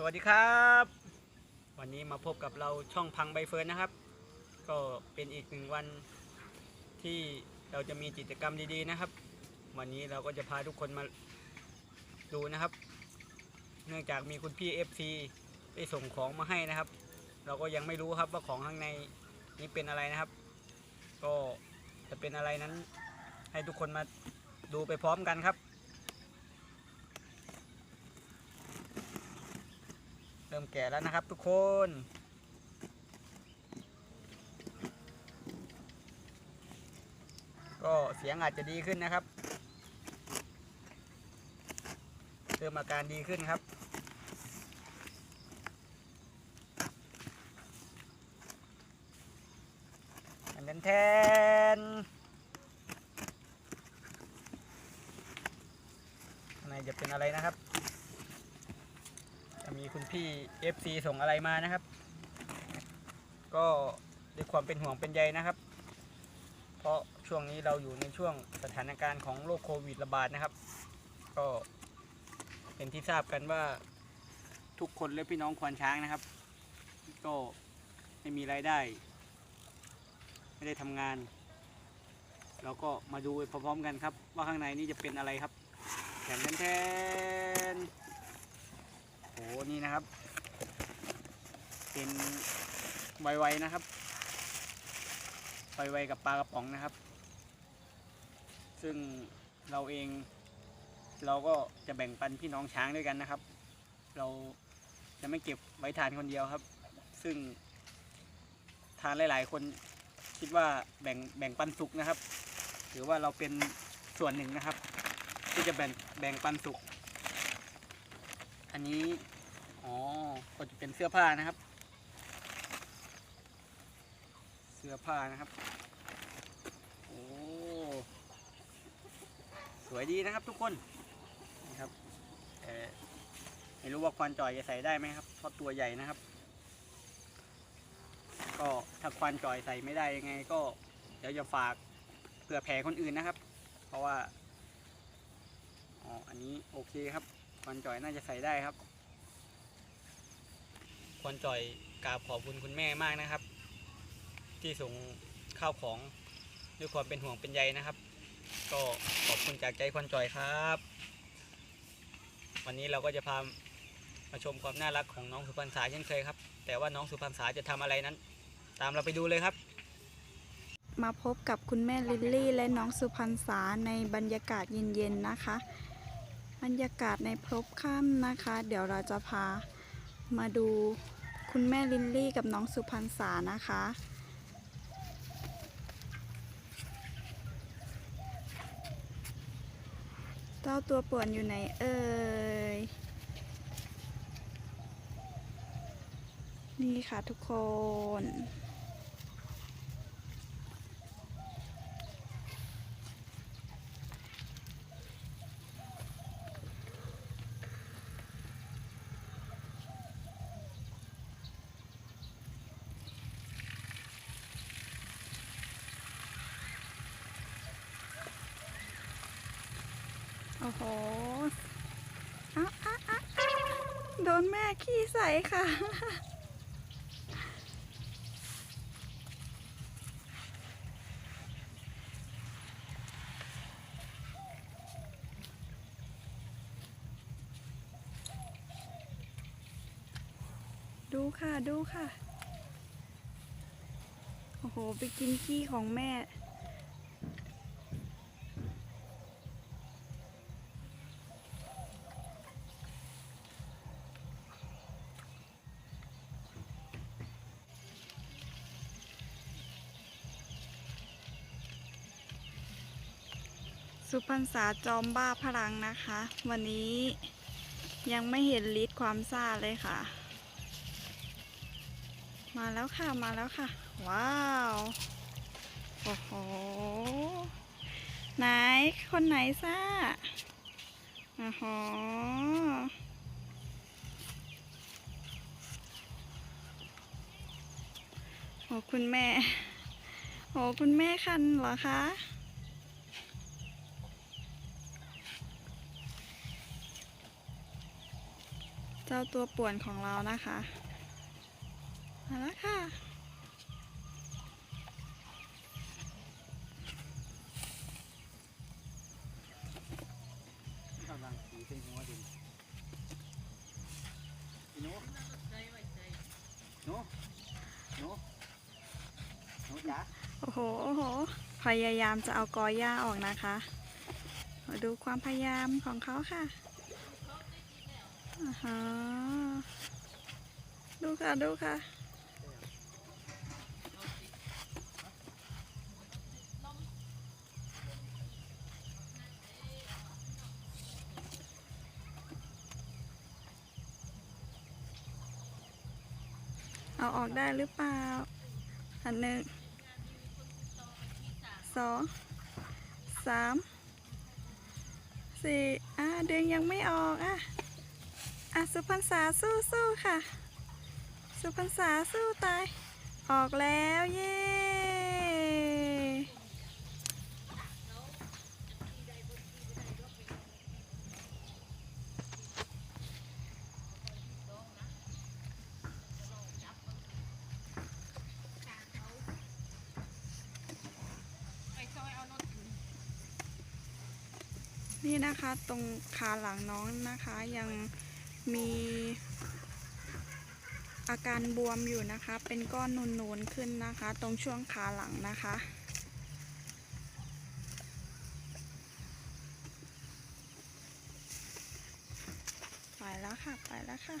สวัสดีครับ วันนี้มาพบกับเราช่องพังใบเฟิร์นนะครับ ก็เป็นอีกหนึ่งวันที่เราจะมีกิจกรรมดีๆนะครับ วันนี้เราก็จะพาทุกคนมาดูนะครับ เนื่องจากมีคุณพี่ FC ได้ส่งของมาให้นะครับ เราก็ยังไม่รู้ครับว่าของข้างในนี้เป็นอะไรนะครับ ก็จะเป็นอะไรนั้น ให้ทุกคนมาดูไปพร้อมกันครับ ริ่มแก่แล้วนะครับทุกคน ก็เสียงอาจจะดีขึ้นนะครับ เริ่มอาการดีขึ้นครับแทนแทนข้างในจะเป็นอะไรนะครับ คุณพี่ FC ส่งอะไรมานะครับ ก็ด้วยความเป็นห่วงเป็นใยนะครับ เพราะช่วงนี้เราอยู่ในช่วงสถานการณ์ของโรคโควิดระบาดนะครับ ก็เป็นที่ทราบกันว่าทุกคนและพี่น้องควานช้างนะครับ ก็ไม่มีรายได้ ไม่ได้ทำงาน เราก็มาดูไปพร้อมๆกันครับ ว่าข้างในนี้จะเป็นอะไรครับแทนแทน โอ้นี่นะครับ เป็นไวๆนะครับไวๆกับปลากระป๋องนะครับ ซึ่งเราเอง เราก็จะแบ่งปันพี่น้องช้างด้วยกันนะครับ เราจะไม่เก็บไว้ทานคนเดียวครับ ซึ่งทานหลาย ๆ คนคิดว่าแบ่งแบ่งปันสุกนะครับหรือว่าเราเป็นส่วนหนึ่งนะครับ ที่จะแบ่งแบ่งปันสุก อันนี้ อ๋อ ก็จะเป็นเสื้อผ้านะครับ เสื้อผ้านะครับ โอ้ สวยดีนะครับทุกคนนี่ครับแต่ไม่รู้ว่าควานจอยจะใส่ได้ไหมครับ เพราะตัวใหญ่นะครับ ก็ถ้าควานจอยใส่ไม่ได้ยังไง ก็เดี๋ยวจะฝากเผื่อแผ่คนอื่นนะครับ เพราะว่า อ๋อ อันนี้โอเคครับ ควานจอยน่าจะใส่ได้ครับ ควานจอยกราบขอบคุณคุณแม่มากนะครับ ที่ส่งข้าวของด้วยความเป็นห่วงเป็นใยนะครับ ก็ขอบคุณจากใจควานจอยครับ วันนี้เราก็จะพามาชมความน่ารักของน้องสุพรรณษาเช่นเคยครับ แต่ว่าน้องสุพรรณษาจะทำอะไรนั้น ตามเราไปดูเลยครับมาพบกับคุณแม่ลิลลี่และน้องสุพรรณษาในบรรยากาศเย็นๆนะคะ บรรยากาศในพลบค่ำนะคะ เดี๋ยวเราจะพามาดูคุณแม่ลิลลี่กับน้องสุพรรณษานะคะ เจ้าตัวป่วนอยู่ไหนเอ่ย นี่ค่ะทุกคน อ้โหอ้าอ้าอ้าโดนแม่ขี้ใส่ค่ะ ดูค่ะ ดูค่ะ โอ้โห ไปกินขี้ของแม่ สุพรรษาจอมบ้าพลังนะคะ วันนี้ยังไม่เห็นลิตรความซ่าเลยค่ะ มาแล้วค่ะมาแล้วค่ะ ว้าว โอ้โห ไหนคนไหนซ่าโอ้โหโอ้คุณแม่ โอ้คุณแม่คันเหรอคะ เจ้าตัวป่วนของเรานะคะ มาแล้วค่ะ กำลังสีเป็นหัวดิหนูหนูหนูหนูจ๋าโอ้โห โอ้โห พยายามจะเอากอหญ้าออกนะคะ มาดูความพยายามของเขาค่ะ ดูค่ะ ดูค่ะ เอาออกได้หรือเปล่า อันหนึ่ง สอง สาม สี่อะเดึงยังไม่ออกอะ อะสุพรรษาสู้สู้ค่ะ สุพรรษาสู้ตาย ออกแล้วเย้นี่นะคะตรงขาหลังน้องนะคะยัง มีอาการบวมอยู่นะคะ เป็นก้อนนูนๆขึ้นนะคะ ตรงช่วงขาหลังนะคะ ไปแล้วค่ะ ไปแล้วค่ะ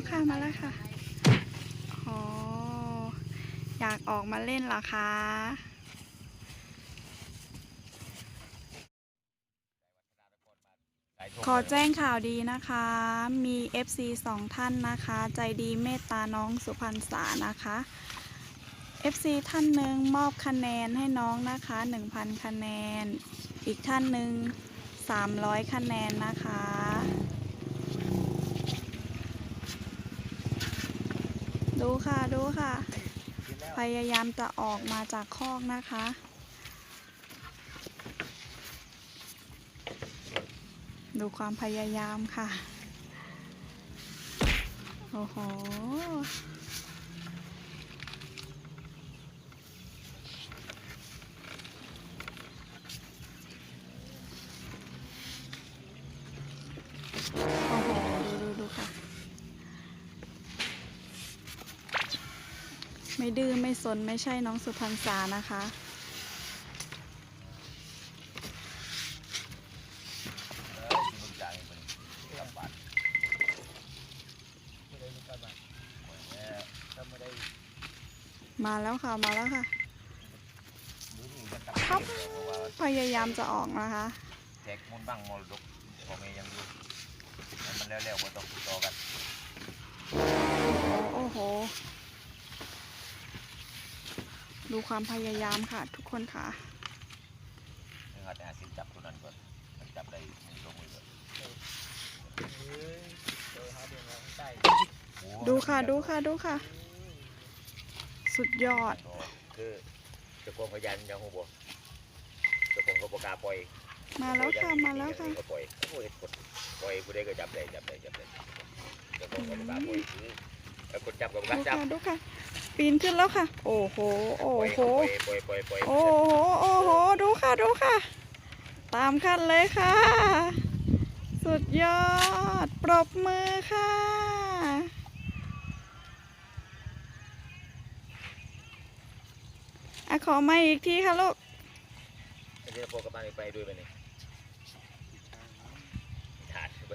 แล้วค่ะมาแล้วค่ะอ๋ออยากออกมาเล่นเหรอคะขอแจ้งข่าวดีนะคะ มี FC สองท่านนะคะ ใจดีเมตตาน้องสุพรรษานะคะ FC ท่านหนึ่งมอบคะแนนให้น้องนะคะ 1,000 คะแนน อีกท่านหนึ่ง300 คะแนนนะคะ ดูค่ะดูค่ะ พยายามจะออกมาจากคอกนะคะ ดูความพยายามค่ะ โอ้โห โอ้โห ดูดูดูค่ะ ไม่ดื้อไม่สนไม่ใช่น้องสุพรรณษานะคะไม่ได้มีการบัตรถ้าไม่ได้มาแล้วค่ะมาแล้วค่ะครับพยายามจะออกนะคะแจกมูลบ้างมรดกพ่อแม่ยังอยู่ให้มันแล้วๆก็ต้องติดต่อกันโอ้โห ดูความพยายามค่ะ ทุกคนค่ะนึกว่าแต่หาสินจับตัวนั้นก่อนมันจับได้มือตัวมือก่อนเฮ้ยเจอหาเดือนแล้วใต้โอ้ดูค่ะดูค่ะดูค่ะ สุดยอด คือเจ้าของพยานยังหูบ่เจ้าของก็ประกล้าปล่อยมาแล้วค่ะมาแล้วค่ะก็ปล่อยโอ้ยกดปล่อยผู้ใดก็จับได้จับได้จับได้เจ้าของก็ประกล้าปล่อยคือแล้วคนจับก็ประกดูล้าจับค่ะดูค่ะ ปีนขึ้นแล้วค่ะ โอ้โห โอ้ปล่อยโหปล่อยปล่อยปล่อยโอ้โห โอ้โห ดูค่ะดูค่ะ ตามขั้นเลยค่ะ สุดยอด ปรบมือค่ะอะขอมาอีกทีค่ะลูกเดี๋ยวพอกลับบ้านไปด้วยไปนี่ถาดไป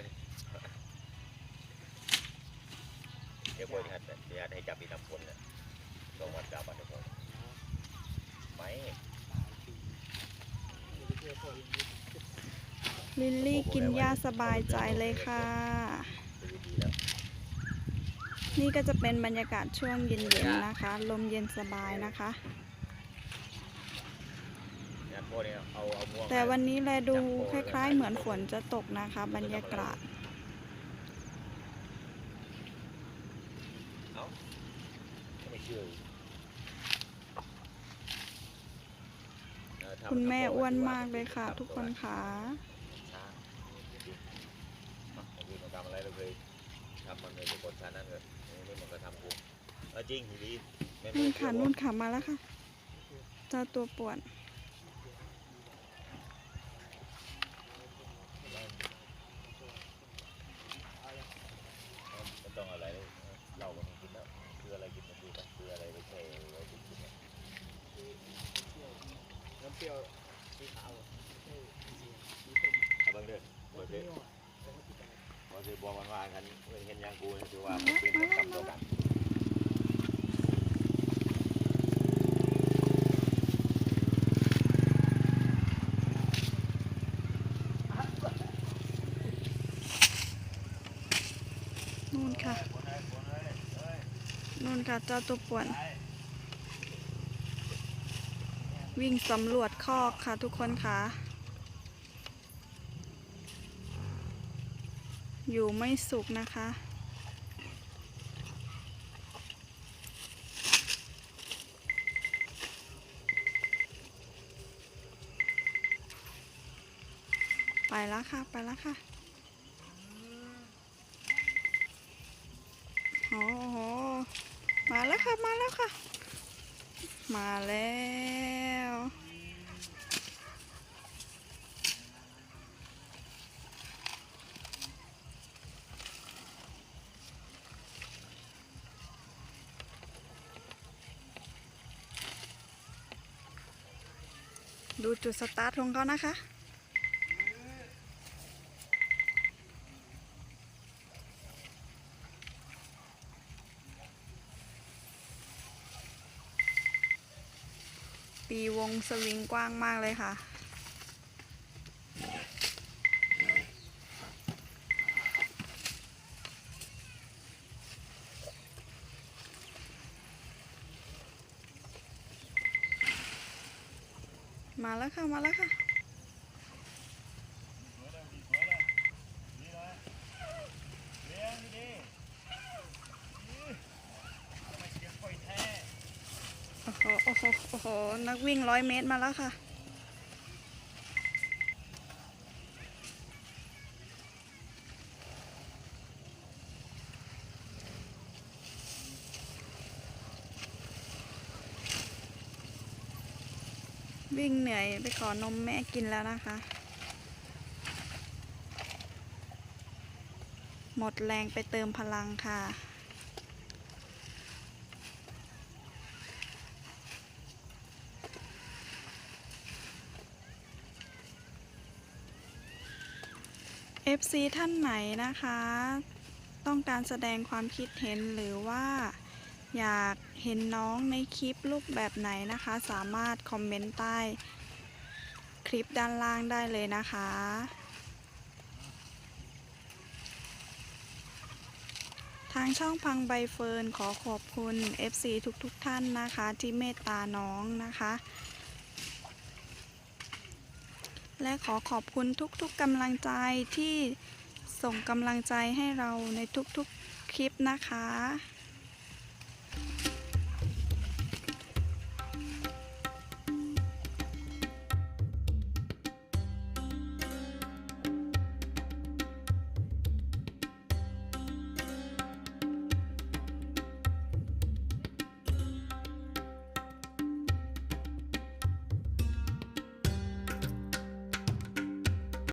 เดี๋ยวพอจะหัดเดี๋ยวให้จับอีกทำคนน่ะ งวันจับวันเดียวพอไม่ลิลลี่กินหญ้าสบายใจเลยค่ะ นี่ก็จะเป็นบรรยากาศช่วงเย็นๆนะคะ ลมเย็นสบายนะคะ แต่วันนี้แลดูคล้ายๆ เหมือนฝนจะตกนะคะ บรรยากาศเอ้าไม่เชื่ออีกเออทำ คุณแม่ทำอ้วนดีมากเลยค่ะทำทุกคนค่ะช้างจริงๆมาบางทีมันทำอะไรเราเคยทำมันเลยทุกคนชานั้นก็นี่มันก็ทำกูเอาจริงทีนี้ไม่ไม่นู่นเชื่ค่ะอนู่นค่ะมาแล้วค่ะเจ้าตัวป่วนมันต้องอะไรเลยเราก็ไม่กินแล้วคืออะไรกินมันดูไปคืออะไรไปแช่ไว้กินกินเนี่ย น้ำเปรี้ยวสีขาว เอาเบิ่งเด้อเบิ่งเด้อพอจะ บอกมันว่ากันเห็นอยังกูนี่ถือว่าเป็นคำเดียวกันนู่นค่ะ นู่นค่ะเจ้าตัวป่วน วิ่งสำรวจคอกค่ะทุกคนค่ะ อยู่ไม่สุขนะคะ ไปแล้วค่ะ ไปแล้วค่ะโอ้โห มาแล้วค่ะ มาแล้วค่ะ มาแล้ว ดูจุดสตาร์ทของเขานะคะ ปีวงสวิงกว้างมากเลยค่ะ มาแล้วค่ะ มาแล้วค่ะ โอ้โห โอ้โห โอ้โห นักวิ่งร้อยเมตรมาแล้วค่ะ วิ่งเหนื่อยไปขอนมแม่กินแล้วนะคะ หมดแรงไปเติมพลังค่ะ FC ท่านไหนนะคะ ต้องการแสดงความคิดเห็นหรือว่า อยากเห็นน้องในคลิปรูปแบบไหนนะคะ สามารถคอมเมนต์ใต้คลิปด้านล่างได้เลยนะคะ ทางช่องพังใบเฟิร์นขอขอบคุณ FC ทุกๆทท่านนะคะ ที่เมตตาน้องนะคะ และขอขอบคุณทุกๆกำลังใจที่ส่งกำลังใจให้เราในทุกๆคลิปนะคะ